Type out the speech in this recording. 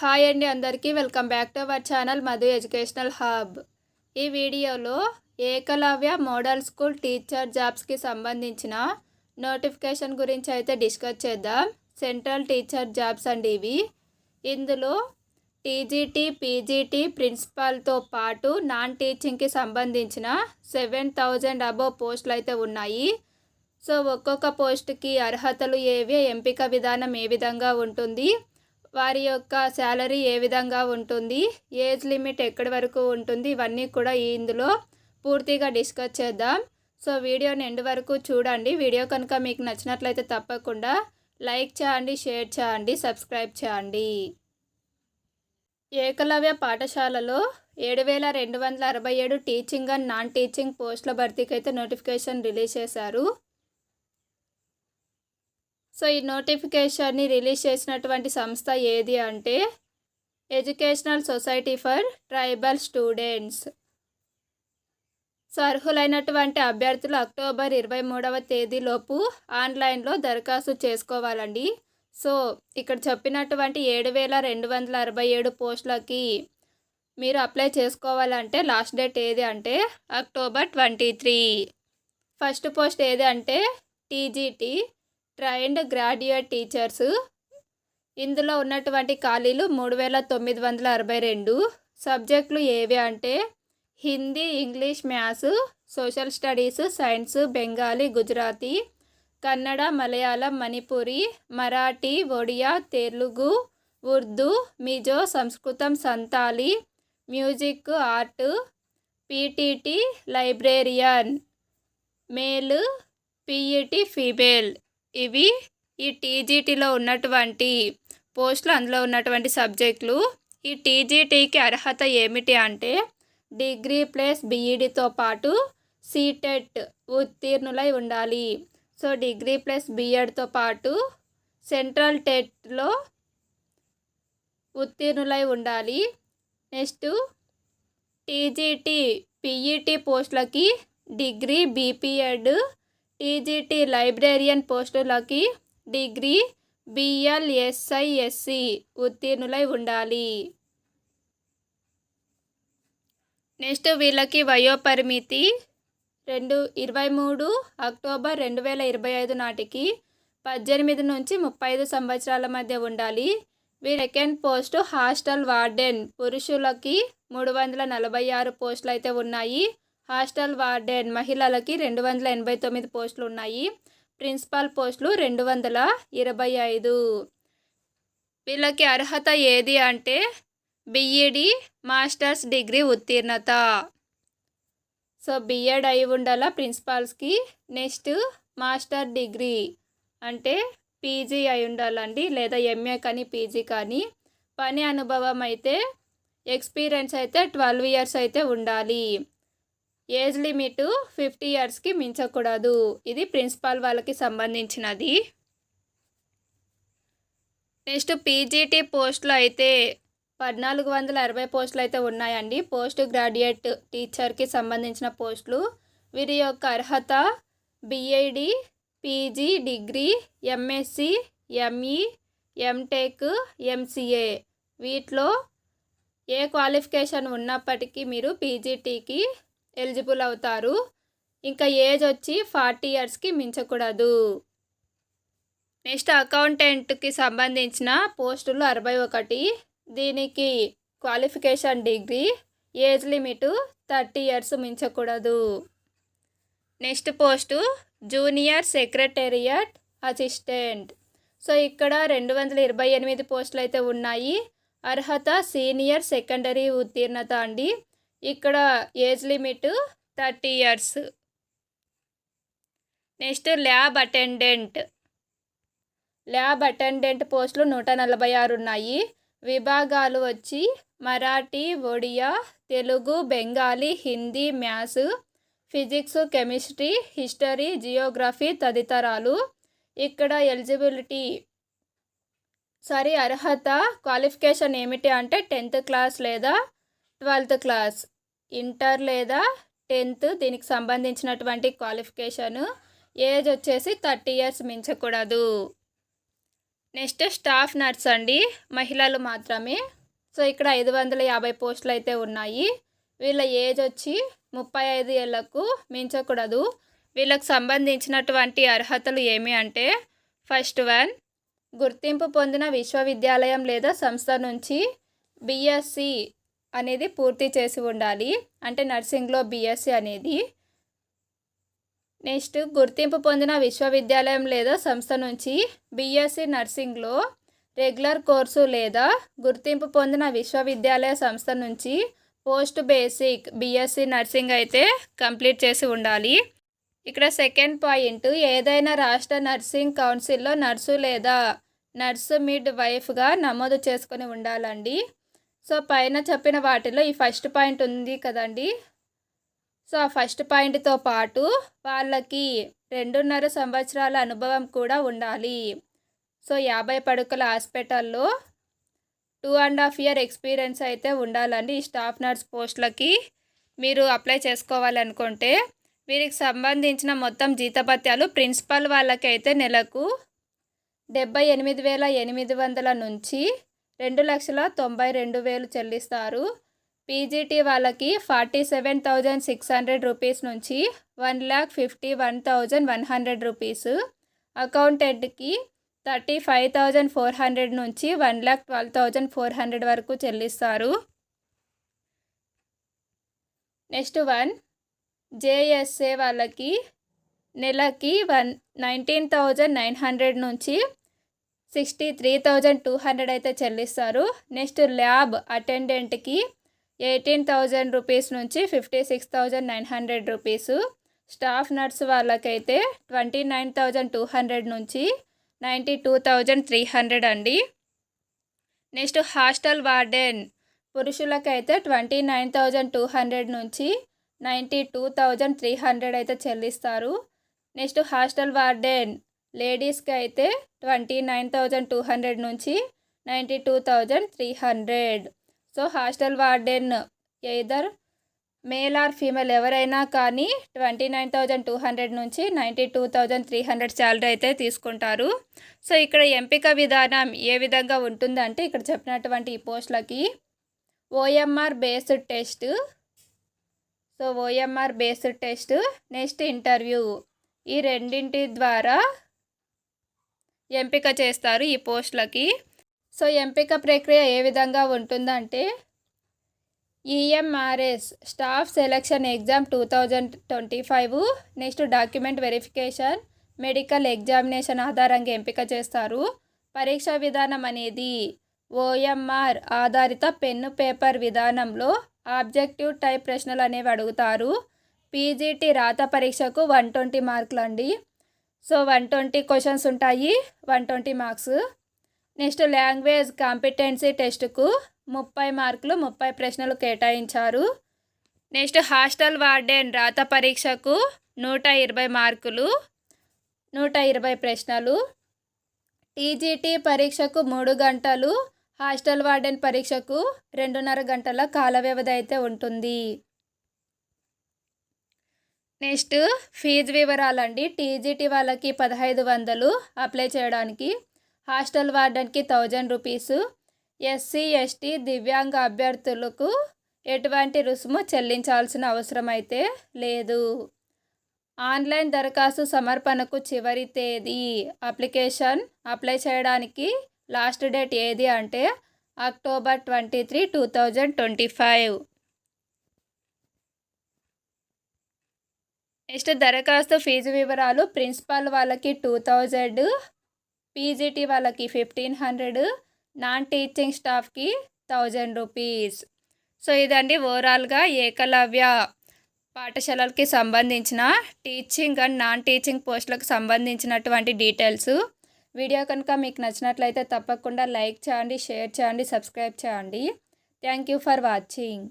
Hi అండి అందరికీ. Welcome back to our channel Madhu educational hub. ఈ వీడియోలో ఏకలవ్య మోడల్ స్కూల్ టీచర్ జాబ్స్కి సంబంధించిన నోటిఫికేషన్ గురించి అయితే డిస్కస్ చేద్దాం. సెంట్రల్ టీచర్ జాబ్స్ అండి ఇవి. ఇందులో టీజీటీ పీజీటీ ప్రిన్సిపాల్తో పాటు నాన్ టీచింగ్కి సంబంధించిన సెవెన్ థౌజండ్ అబోవ్ పోస్టులు అయితే ఉన్నాయి. సో ఒక్కొక్క పోస్ట్కి అర్హతలు ఏవి ఎంపిక విధానం ఏ విధంగా ఉంటుంది వారి యొక్క శాలరీ ఏ విధంగా ఉంటుంది ఏజ్ లిమిట్ ఎక్కడి వరకు ఉంటుంది ఇవన్నీ కూడా ఇందులో పూర్తిగా డిస్కస్ చేద్దాం. సో వీడియోని ఎండ్ వరకు చూడండి. వీడియో కనుక మీకు నచ్చినట్లయితే తప్పకుండా లైక్ చేయండి షేర్ చేయండి సబ్స్క్రైబ్ చేయండి. ఏకలవ్య పాఠశాలలో ఏడు వేల రెండు వందల అరవై ఏడు టీచింగ్ అండ్ నాన్ టీచింగ్ పోస్టుల భర్తీకి అయితే నోటిఫికేషన్ రిలీజ్ చేశారు. సో ఈ నోటిఫికేషన్ని రిలీజ్ చేసినటువంటి సంస్థ ఏది అంటే educational society for tribal students. So అర్హులైనటువంటి అభ్యర్థులు అక్టోబర్ ఇరవై మూడవ తేదీలోపు ఆన్లైన్లో దరఖాస్తు చేసుకోవాలండి. సో ఇక్కడ చెప్పినటువంటి ఏడు వేల రెండు వందల అరవై ఏడు పోస్టులకి మీరు అప్లై చేసుకోవాలంటే లాస్ట్ డేట్ ఏది అంటే October twenty three. First post ఏది అంటే టీజీటీ. Trained graduate teachers. ఇందులో ఉన్నటువంటి ఖాళీలు మూడు వేల తొమ్మిది వందల అరవై రెండు. సబ్జెక్టులు ఏవి అంటే Hindi English maths social studies science Bengali Gujarati Kannada Malayalam Manipuri Marathi Odia Telugu Urdu Mizo సంస్కృతం Santali music art PTT librarian male PET female. ఇవి ఈ టీజీటీలో ఉన్నటువంటి పోస్టులు అందులో ఉన్నటువంటి సబ్జెక్టులు. ఈ టీజీటీకి అర్హత ఏమిటి అంటే డిగ్రీ ప్లస్ బీఈడితో పాటు సీటెట్ ఉత్తీర్ణులై ఉండాలి. సో డిగ్రీ ప్లస్ బీఎడ్తో పాటు సెంట్రల్ టెట్లో ఉత్తీర్ణులై ఉండాలి. నెక్స్ట్ టీజీటీ పీఈటీ పోస్టులకి డిగ్రీ బీపీఎడ్ టీజీటీ లైబ్రేరియన్ పోస్టులకి డిగ్రీ బిఎల్ఎస్ఐఎస్సి ఉత్తీర్ణులై ఉండాలి. నెక్స్ట్ వీళ్ళకి వయోపరిమితి. రెండు ఇరవై మూడు అక్టోబర్ రెండు వేల ఇరవై ఐదు నాటికి పద్దెనిమిది నుంచి ముప్పై ఐదు సంవత్సరాల మధ్య ఉండాలి. వీరి సెకండ్ పోస్ట్ హాస్టల్ వార్డెన్. పురుషులకి మూడు వందల నలభై ఆరు పోస్టులు అయితే ఉన్నాయి. హాస్టల్ వార్డెన్ మహిళలకి రెండు వందల ఎనభై తొమ్మిది పోస్టులు ఉన్నాయి. ప్రిన్సిపాల్ పోస్టులు రెండు వందల ఇరవై ఐదు. వీళ్ళకి అర్హత ఏది అంటే బిఈడి మాస్టర్స్ డిగ్రీ ఉత్తీర్ణత. సో బిఎడ్ అయి ఉండాల ప్రిన్సిపాల్స్కి? నెక్స్ట్ మాస్టర్ డిగ్రీ అంటే పీజీ అయి ఉండాలండి లేదా ఎంఏ కానీ పీజీ కానీ. పని అనుభవం అయితే ఎక్స్పీరియన్స్ అయితే ట్వెల్వ్ ఇయర్స్ అయితే ఉండాలి. ఏజ్ లిమిట్ ఫిఫ్టీ ఇయర్స్కి మించకూడదు. ఇది ప్రిన్సిపాల్ వాళ్ళకి సంబంధించినది. నెక్స్ట్ పీజీటీ పోస్టులు అయితే పద్నాలుగు వందల అరవై పోస్టులు అయితే ఉన్నాయండి. పోస్ట్ గ్రాడ్యుయేట్ టీచర్కి సంబంధించిన పోస్టులు. వీరి యొక్క అర్హత BEd PG degree MSc ME MTech MCA. వీటిలో ఏ క్వాలిఫికేషన్ ఉన్నప్పటికీ మీరు పీజీటీకి ఎలిజిబుల్ అవుతారు. ఇంకా ఏజ్ వచ్చి ఫార్టీ ఇయర్స్కి మించకూడదు. నెక్స్ట్ అకౌంటెంట్కి సంబంధించిన పోస్టులు అరవై ఒకటి. దీనికి qualification degree age limit thirty years మించకూడదు. Next post junior secretariat assistant. So ఇక్కడ రెండు వందల ఇరవై ఎనిమిది పోస్టులు అయితే ఉన్నాయి. అర్హత సీనియర్ సెకండరీ ఉత్తీర్ణత అండి. ఇక్కడ age limit thirty years. Next lab attendant. Lab attendant పోస్టులు నూట నలభై ఆరు ఉన్నాయి. విభాగాలు వచ్చి Marathi Odia Telugu Bengali Hindi maths physics chemistry history geography తదితరాలు. ఇక్కడ ఎలిజిబిలిటీ సారీ అర్హత క్వాలిఫికేషన్ ఏమిటి అంటే టెన్త్ క్లాస్ లేదా ట్వెల్త్ క్లాస్. ఇంటర్ లేదా టెన్త్ దీనికి సంబంధించినటువంటి క్వాలిఫికేషను. ఏజ్ వచ్చేసి థర్టీ ఇయర్స్ మించకూడదు. నెక్స్ట్ స్టాఫ్ నర్స్ అండి. మహిళలు మాత్రమే. సో ఇక్కడ ఐదు వందల యాభై పోస్టులు అయితే ఉన్నాయి. వీళ్ళ ఏజ్ వచ్చి ముప్పై ఐదు ఏళ్ళకు మించకూడదు. వీళ్ళకు సంబంధించినటువంటి అర్హతలు ఏమి అంటే ఫస్ట్ వన్ గుర్తింపు పొందిన విశ్వవిద్యాలయం లేదా సంస్థ నుంచి బిఎస్సి అనేది పూర్తి చేసి ఉండాలి. అంటే నర్సింగ్లో బీఎస్సీ అనేది నెక్స్ట్ గుర్తింపు పొందిన విశ్వవిద్యాలయం లేదా సంస్థ నుంచి బీఎస్సీ నర్సింగ్లో రెగ్యులర్ కోర్సు లేదా గుర్తింపు పొందిన విశ్వవిద్యాలయ సంస్థ నుంచి పోస్ట్ బేసిక్ బీఎస్సీ నర్సింగ్ అయితే కంప్లీట్ చేసి ఉండాలి. ఇక్కడ సెకండ్ పాయింట్ ఏదైనా రాష్ట్ర నర్సింగ్ కౌన్సిల్లో నర్సు లేదా నర్సు మిడ్ వైఫ్గా నమోదు చేసుకొని ఉండాలండి. సో పైన చెప్పిన వాటిలో ఈ ఫస్ట్ పాయింట్ ఉంది కదండి. సో ఆ ఫస్ట్ పాయింట్తో పాటు వాళ్ళకి రెండున్నర సంవత్సరాల అనుభవం కూడా ఉండాలి. సో యాభై పడుకల హాస్పిటల్లో two and half year experience అయితే ఉండాలండి ఈ స్టాఫ్ నర్స్ పోస్టులకి. మీరు అప్లై చేసుకోవాలనుకుంటే వీరికి సంబంధించిన మొత్తం జీతభత్యాలు ప్రిన్సిపల్ వాళ్ళకైతే నెలకు డెబ్బై ఎనిమిది వేల ఎనిమిది వందల నుంచి రెండు లక్షల తొంభై రెండు వేలు చెల్లిస్తారు. పీజీటీ వాళ్ళకి forty seven thousand six hundred rupees నుంచి one lakh fifty one thousand one hundred rupees. అకౌంటెంట్కి thirty five thousand four hundred నుంచి one lakh twelve thousand four hundred వరకు చెల్లిస్తారు. నెక్స్ట్ వన్ జేఎస్ఏ వాళ్ళకి నెలకి one nineteen thousand nine hundred నుంచి sixty three thousand two hundred అయితే చెల్లిస్తారు. Next lab అటెండెంట్కి eighteen thousand rupees నుంచి fifty six thousand nine hundred rupees staff nurse వాళ్ళకైతే twenty nine thousand two hundred నుంచి ninety two thousand three hundred అండి. Next hostel warden పురుషులకైతే twenty nine thousand two hundred నుంచి ninety two thousand three hundred అయితే చెల్లిస్తారు. Next hostel warden లేడీస్కి అయితే twenty nine thousand two hundred నుంచి ninety two thousand three hundred. So hostel warden either male or female ఎవరైనా కానీ twenty nine thousand two hundred నుంచి ninety two thousand three hundred salary అయితే తీసుకుంటారు. So ఇక్కడ ఎంపిక విధానం ఏ విధంగా ఉంటుందంటే ఇక్కడ చెప్పినటువంటి ఈ పోస్టులకి OMR based test so OMR based test next interview. ఈ రెండింటి ద్వారా ఎంపిక చేస్తారు ఈ పోస్టులకి. సో ఎంపిక ప్రక్రియ ఏ విధంగా ఉంటుందంటే EMRS staff selection exam two thousand twenty five next document verification medical examination ఆధారంగా ఎంపిక చేస్తారు. పరీక్షా విధానం అనేది ఓఎంఆర్ ఆధారిత పెన్ను పేపర్ విధానంలో ఆబ్జెక్టివ్ టైప్ ప్రశ్నలు అనేవి అడుగుతారు. పీజీటీ రాత పరీక్షకు వన్ ట్వంటీ మార్కులు అండి సో వన్ ట్వంటీ క్వశ్చన్స్ ఉంటాయి. One twenty marks next language competency టెస్ట్కు ముప్పై మార్కులు ముప్పై ప్రశ్నలు కేటాయించారు. నెక్స్ట్ హాస్టల్ వార్డెన్ రాత పరీక్షకు నూట ఇరవై మార్కులు నూట ఇరవై ప్రశ్నలు. టీజీటీ పరీక్షకు మూడు గంటలు హాస్టల్ వార్డెన్ పరీక్షకు రెండున్నర గంటల కాల వ్యవధి అయితే ఉంటుంది. Next fee వివరాలండి. టీజీటీ వాళ్ళకి పదహైదు వందలు అప్లై చేయడానికి. హాస్టల్ వార్డెన్కి థౌజండ్ రూపీసు. ఎస్సీ ఎస్టీ దివ్యాంగ అభ్యర్థులకు ఎటువంటి రుసుము చెల్లించాల్సిన అవసరం అయితే లేదు. ఆన్లైన్ దరఖాస్తు సమర్పణకు చివరి తేదీ అప్లికేషన్ అప్లై చేయడానికి లాస్ట్ డేట్ ఏది అంటే October twenty three two thousand twenty five. Next దరఖాస్తు ఫీజు వివరాలు ప్రిన్సిపాల్ వాళ్ళకి టూ థౌజండ్ పీజీటీ వాళ్ళకి ఫిఫ్టీన్ హండ్రెడ్ నాన్ టీచింగ్ స్టాఫ్కి థౌజండ్ రూపీస్. సో ఇదండి ఓవరాల్గా ఏకలవ్య పాఠశాలలకి సంబంధించిన టీచింగ్ అండ్ నాన్ టీచింగ్ పోస్టులకు సంబంధించినటువంటి డీటెయిల్స్. వీడియో కనుక మీకు నచ్చినట్లయితే తప్పకుండా లైక్ చేయండి షేర్ చేయండి సబ్స్క్రైబ్ చేయండి. Thank you for watching.